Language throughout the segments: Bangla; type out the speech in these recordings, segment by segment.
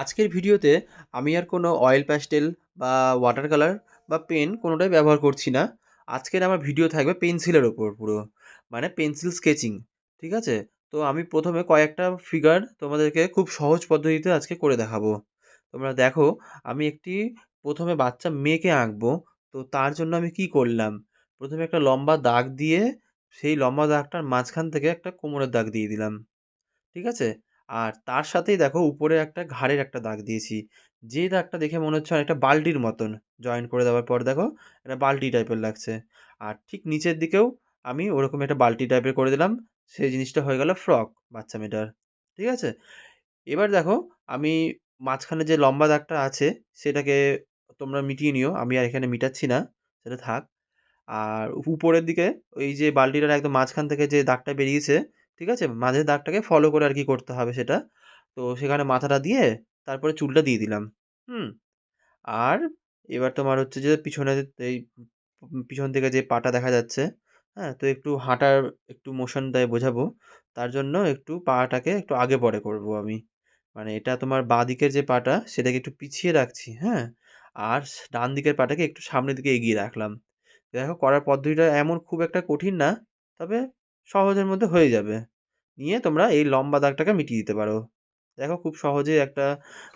আজকের ভিডিওতে আমি আর কোনো অয়েল প্যাস্টেল বা ওয়াটার কালার বা পেন কোনোটাই ব্যবহার করছি না। আজকের আমার ভিডিও থাকবে পেন্সিলের ওপর পুরো মানে পেন্সিল স্কেচিং ঠিক আছে? তো আমি প্রথমে কয়েকটা ফিগার তোমাদেরকে খুব সহজ পদ্ধতিতে আজকে করে দেখাবো। তোমরা দেখো, আমি একটি প্রথমে বাচ্চা মেয়েকে আঁকবো, তো তার জন্য আমি কি করলাম? প্রথমে একটা লম্বা দাগ দিয়ে সেই লম্বা দাগটার মাঝখান থেকে একটা কোমরের দাগ দিয়ে দিলাম, ঠিক আছে? আর তার সাথেই দেখো উপরে একটা ঘাড়ের একটা দাগ দিয়েছি। যে দাগটা দেখে মনে হচ্ছে অনেকটা বালতির মতন। জয়েন করে দেওয়ার পর দেখো একটা বালতি টাইপের লাগছে। আর ঠিক নিচের দিকেও আমি ওরকম একটা বালতি টাইপের করে দিলাম। সেই জিনিসটা হয়ে গেল ফ্রক বাচ্চা মেয়েটার। ঠিক আছে? এবার দেখো আমি মাঝখানে যে লম্বা দাগটা আছে সেটাকে তোমরা মিটিয়ে নিও। আমি আর এখানে মিটাচ্ছি না। সেটা থাক। আর উপরের দিকে ওই যে বালতিটার একদম মাঝখান থেকে যে দাগটা বেরিয়েছে, ঠিক আছে? মাঝের দাগটাকে ফলো করে আর কি করতে হবে সেটা। তো সেখানে মাথাটা দিয়ে তারপরে চুলটা দিয়ে দিলাম। হুম? আর এবার তোমার হচ্ছে যে পিছনে এই পিছন থেকে যে পাটা দেখা যাচ্ছে, হ্যাঁ? তো একটু হাঁটার একটু মোশন দিয়ে বোঝাবো। তার জন্য একটু পাটাকে একটু আগে পরে করব আমি। মানে এটা তোমার বাঁ দিকের যে পাটা সেটাকে একটু পিছিয়ে রাখছি, হ্যাঁ? আর ডান দিকের পাটাকে একটু সামনের দিকে এগিয়ে রাখলাম। দেখো করার পদ্ধতিটা এমন খুব একটা কঠিন না। তবে সহজের মধ্যে হয়ে যাবে। নিয়ে তোমরা এই লম্বা দাগটাকে মিটিয়ে দিতে পারো। দেখো খুব সহজেই একটা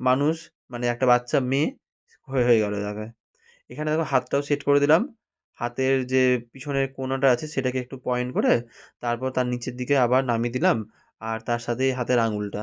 মানুষ মানে একটা বাচ্চা মেয়ে হয়ে হয়ে গেল জায়গায়। এখানে দেখো হাতটাও সেট করে দিলাম। হাতের যে পিছনের কোনাটা আছে সেটাকে একটু পয়েন্ট করে তারপর তার নিচের দিকে আবার নামিয়ে দিলাম। আর তার সাথেই হাতের আঙুলটা।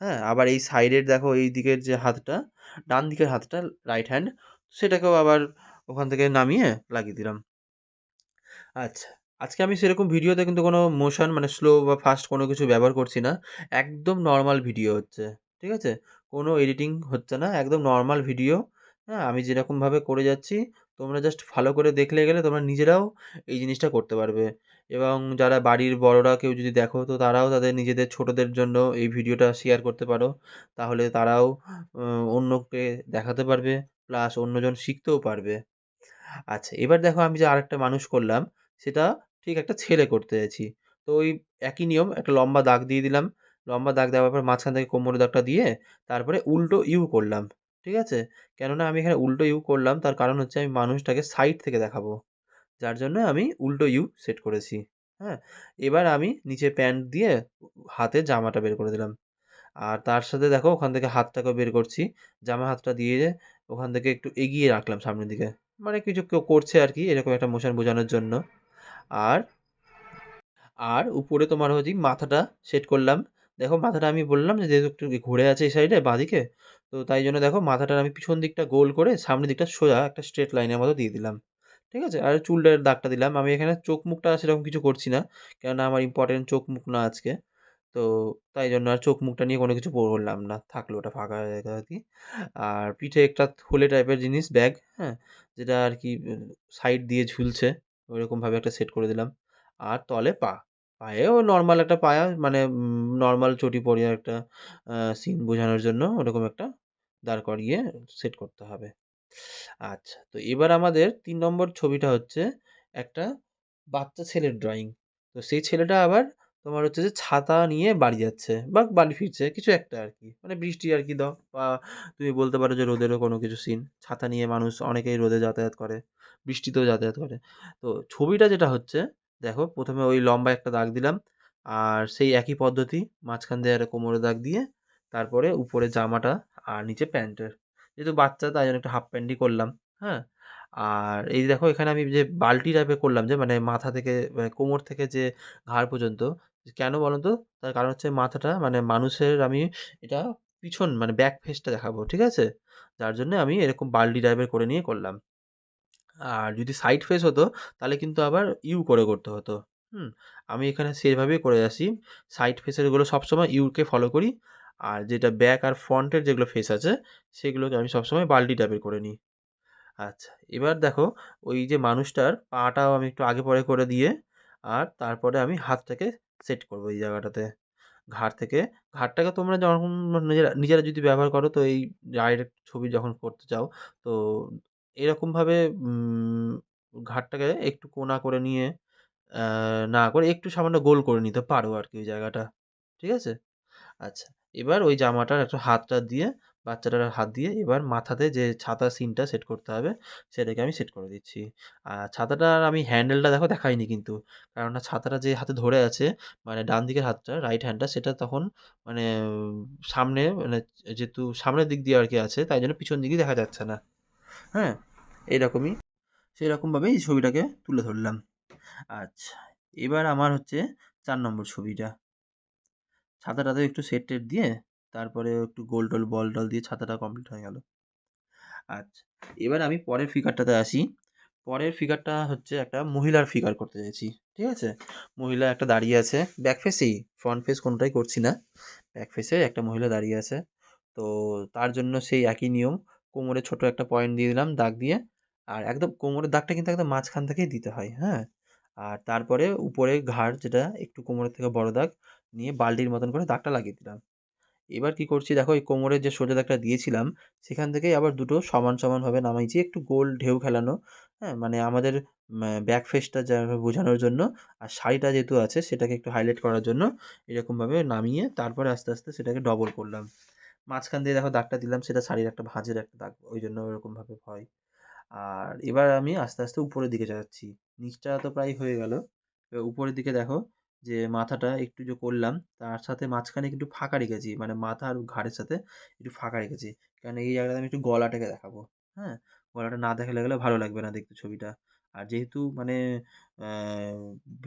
হ্যাঁ? আবার এই সাইডের দেখো এই দিকের যে হাতটা, ডান দিকের হাতটা রাইট হ্যান্ড সেটাকেও আবার ওখান থেকে নামিয়ে লাগিয়ে দিলাম। আচ্ছা। আজকে আমি সেরকম ভিডিওতে কিন্তু কোনো মোশন মানে স্লো বা ফাস্ট কোনো কিছু ব্যবহার করছি না। একদম নর্মাল ভিডিও হচ্ছে। ঠিক আছে? কোনো এডিটিং হচ্ছে না। একদম নর্মাল ভিডিও। হ্যাঁ? আমি যেরকমভাবে করে যাচ্ছি তোমরা জাস্ট ফলো করে দেখলে গেলে তোমরা নিজেরাও এই জিনিসটা করতে পারবে। এবং যারা বাড়ির বড়রা কেউ যদি দেখো তো তারাও তাদের নিজেদের ছোটদের জন্য এই ভিডিওটা শেয়ার করতে পারো। তাহলে তারাও অন্যকে দেখাতে পারবে। প্লাস অন্যজন শিখতেও পারবে। আচ্ছা, এবার দেখো আমি যে আরেকটা মানুষ করলাম, সেটা ঠিক একটা ছেলে করতে যাচ্ছি। তো ওই একই নিয়ম, একটা লম্বা দাগ দিয়ে দিলাম। লম্বা দাগ দেওয়ার পর মাঝখান থেকে কোমরের দাগটা দিয়ে তারপরে উল্টো ইউ করলাম। ঠিক আছে? কেননা আমি এখানে উল্টো ইউ করলাম, তার কারণ হচ্ছে আমি মানুষটাকে সাইড থেকে দেখাবো। যার জন্য আমি উল্টো ইউ সেট করেছি। হ্যাঁ? এবার আমি নিচে প্যান্ট দিয়ে হাতে জামাটা বের করে দিলাম। আর তার সাথে দেখো, ওখান থেকে হাতটাকেও বের করছি। জামা হাতটা দিয়ে ওখান থেকে একটু এগিয়ে রাখলাম সামনের দিকে। মানে কিছু কেউ করছে আর কি, এরকম একটা মোশন বোঝানোর জন্য। আর, আর উপরে তোমার হচ্ছে মাথাটা সেট করলাম। দেখো মাথাটা আমি বললাম যে যেহেতু একটু ঘুরে আছে এই সাইডে বাঁদিকে। তো তাই জন্য দেখো মাথাটার আমি পিছন দিকটা গোল করে সামনের দিকটা সোজা একটা স্ট্রেট লাইনের মতো দিয়ে দিলাম। ঠিক আছে? আর চুলটার দাগটা দিলাম। আমি এখানে চোখ মুখটা সেরকম কিছু করছি না। কেননা আমার ইম্পোর্টেন্ট চোখ মুখ না আজকে। তো তাই জন্য আর চোখ মুখটা নিয়ে কোনো কিছু বললাম না। থাকল ওটা ফাঁকা জায়গা আরকি। আর পিঠে একটা থলে টাইপের জিনিস ব্যাগ, হ্যাঁ? যেটা আর কি সাইড দিয়ে ঝুলছে। ওইরকমভাবে একটা সেট করে দিলাম। আর তলে পা। পায়েও নর্মাল একটা পায়া মানে নর্মাল চটি পরিয়ে একটা সিন বোঝানোর জন্য ওরকম একটা দাঁড় করিয়ে সেট করতে হবে। আচ্ছা, তো এবার আমাদের তিন নম্বর ছবিটা হচ্ছে একটা বাচ্চা ছেলের ড্রয়িং তো সেই ছেলেটা আবার তোমার হচ্ছে যে ছাতা নিয়ে বাড়ি যাচ্ছে বা বাড়ি ফিরছে কিছু একটা আর কি মানে বৃষ্টি আর কি দাও বা তুমি বলতে পারো যে রোদেরও কোনো কিছু সিন। ছাতা নিয়ে মানুষ অনেকেই রোদে যাতায়াত করে, বৃষ্টিতেও যাতায়াত করে। তো ছবিটা যেটা হচ্ছে দেখো প্রথমে ওই লম্বা একটা দাগ দিলাম। আর সেই একই পদ্ধতি মাঝখান দিয়ে একটা কোমরের দাগ দিয়ে তারপরে উপরে জামাটা আর নিচে প্যান্টের। যেহেতু বাচ্চা তাই জন্য একটা হাফ প্যান্টই করলাম। হ্যাঁ? আর এই দেখো এখানে আমি যে বাল্টি টাইপের করলাম যে মানে মাথা থেকে মানে কোমর থেকে যে ঘাড় পর্যন্ত। কেন বলো তো? তার কারণ হচ্ছে মাথাটা মানে মানুষের আমি এটা পিছন মানে ব্যাক ফেসটা দেখাবো। ঠিক আছে? যার জন্যে আমি এরকম বাল্টি টাইপের করে নিয়ে করলাম। আর যদি সাইড ফেস হতো তাহলে কিন্তু আবার ইউ করে করতে হতো। হুম? আমি এখানে সেভাবেই করে আসি সাইড ফেসেরগুলো সবসময় ইউকে ফলো করি। আর যেটা ব্যাক আর ফ্রন্টের যেগুলো ফেস আছে সেগুলোকে আমি সবসময় বাল্টি টাইপের করে নিই। আচ্ছা, এবার দেখো ওই যে মানুষটার পাটাও আমি একটু আগে পরে করে দিয়ে আর তারপরে আমি হাতটাকে সেট করব এই জায়গাটাতে। ঘাট থেকে, ঘাটটাকে তোমরা যখন নিজেরা নিজেরা যদি ব্যবহার করো তো এই ডাইরেক্ট ছবি যখন করতে চাও তো এরকমভাবে ঘাটটাকে একটু কোনা করে নিয়ে না করে একটু সামান্য গোল করে নিতে পারো আর কি ওই জায়গাটা। ঠিক আছে? আচ্ছা। এবার ওই জামাটার একটু হাতটা দিয়ে বাচ্চাটার হাত দিয়ে এবার মাথাতে যে ছাতার সিনটা সেট করতে হবে সেটাকে আমি সেট করে দিচ্ছি। আর ছাতাটার আমি হ্যান্ডেলটা দেখো দেখাইনি কিন্তু। কেননা ছাতাটা যে হাতে ধরে আছে মানে ডান দিকের হাতটা রাইট হ্যান্ডটা সেটা তখন মানে সামনে মানে যেহেতু সামনের দিক দিয়ে আর কি আছে তাই জন্য পিছন দিকে দেখা যাচ্ছে না। হ্যাঁ? এইরকমই সেরকমভাবে এই ছবিটাকে তুলে ধরলাম। আচ্ছা, এবার আমার হচ্ছে চার নম্বর ছবিটা। ছাতাটাতেও একটু সেট-টেট দিয়ে তারপরে একটু গোল-টোল বল-টল দিয়ে ছাতাটা কমপ্লিট হয়ে গেল। আচ্ছা, এবার আমি পরের ফিগারটাতে আসি। পরের ফিগারটা হচ্ছে একটা মহিলার ফিগার করতে চাইছি। ঠিক আছে? মহিলা একটা দাঁড়িয়ে আছে ব্যাক ফেসেই, ফ্রন্ট ফেস কোনটাই করছি না। ব্যাক ফেসে একটা মহিলা দাঁড়িয়ে আছে। তো তার জন্য সেই একই নিয়ম কোমরে ছোট একটা পয়েন্ট দিয়ে দিলাম দাগ দিয়ে। আর একদম কোমরের দাগটা কিন্তু একদম মাঝখান থেকেই দিতে হয়, হ্যাঁ? আর তারপরে উপরে ঘাড় যেটা একটু কোমরের থেকে বড় দাগ নিয়ে বালতির মতন করে দাগটা লাগিয়ে দিলাম। এবার কি করছি দেখো এই কোমরের যে সোজা দাগটা দিয়েছিলাম সেখান থেকেই আবার দুটো সমান, সমানভাবে নামাইছি একটু গোল ঢেউ খেলানো, হ্যাঁ? মানে আমাদের ব্যাক ফেসটা বোঝানোর জন্য আর শাড়িটা যেহেতু আছে সেটাকে একটু হাইলাইট করার জন্য এরকমভাবে নামিয়ে তারপরে আস্তে, আস্তে সেটাকে ডবল করলাম। মাঝখান দিয়ে দেখো দাগটা দিলাম সেটা শাড়ির একটা ভাঁজের একটা দাগ ওইজন্য ওরকমভাবে হয়। আর এবার আমি আস্তে, আস্তে উপরের দিকে যাচ্ছি। নিচটা তো প্রায় হয়ে গেল। উপরের দিকে দেখো যে মাথাটা একটু যে করলাম, তার সাথে মাঝখানে একটু ফাঁকা রেখেছি। মানে মাথা আর ঘাড়ের সাথে একটু ফাঁকা রেখেছি। কারণ এই জায়গাটাতে আমি একটু গলাটাকে দেখাবো। হ্যাঁ? গলাটা না দেখালে গেলে ভালো লাগবে না দেখতে ছবিটা। আর যেহেতু মানে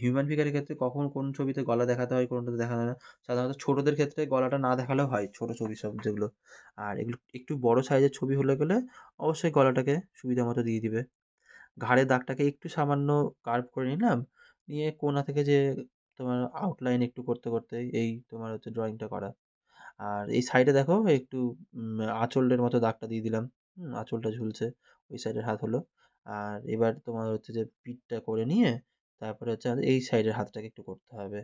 হিউম্যান ফিগারের ক্ষেত্রে কখন কোন ছবিতে গলা দেখাতে হয়, কোনটাতে দেখানো হয় না। সাধারণত ছোটদের ক্ষেত্রে গলাটা না দেখালেও হয়। ছোট ছবি সব যেগুলো। আর এগুলো একটু বড় সাইজের ছবি হলে গেলে অবশ্যই গলাটাকে সুবিধা মতো দিয়ে দিবে। ঘাড়ের দাগটাকে একটু সামান্য কার্ভ করে নিলাম। নিয়ে কোনা থেকে যে তোমার আউটলাইন একটু করতে, করতে এই তোমার হচ্ছে ড্রয়িংটা করা। আর এই সাইডে দেখো একটু আঁচলের মতো দাগটা দিয়ে দিলাম। আঁচলটা ঝুলছে। ওই সাইডের হাত হলো। আর এবার তোমার হচ্ছে যে পিঠটা করে নিয়ে তারপরে হচ্ছে এই সাইডের হাতটাকে একটু করতে হবে।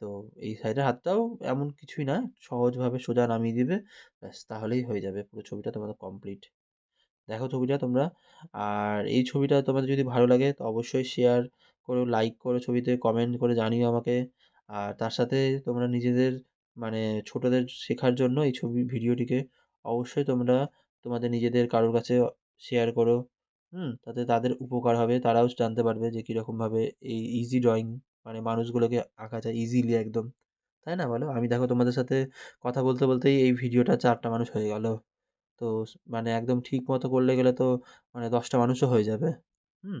তো এই সাইডের হাতটাও এমন কিছুই না। সহজভাবে সোজা নামিয়ে দিবে। ব্যাস তাহলেই হয়ে যাবে। পুরো ছবিটা তোমাদের কমপ্লিট। দেখো ছবিটা তোমরা। আর এই ছবিটা তোমাদের যদি ভালো লাগে তো অবশ্যই শেয়ার করো, লাইক করো ছবিতে, কমেন্ট করে জানিও আমাকে। আর তার সাথে তোমরা নিজেদের মানে ছোটদের শেখার জন্য এই ছবি ভিডিওটিকে অবশ্যই তোমরা তোমাদের নিজেদের কারোর কাছে শেয়ার করো। হুম? তাতে তাদের উপকার হবে। তারাও জানতে পারবে যে কীরকমভাবে এই ইজি ড্রয়িং মানে মানুষগুলোকে আঁকা যায় ইজিলি একদম। তাই না বলো? আমি দেখো তোমাদের সাথে কথা বলতে, বলতেই এই ভিডিওটা চারটা মানুষ হয়ে গেল। তো মানে একদম ঠিক মতো করলে গেলে তো মানে দশটা মানুষও হয়ে যাবে। হুম?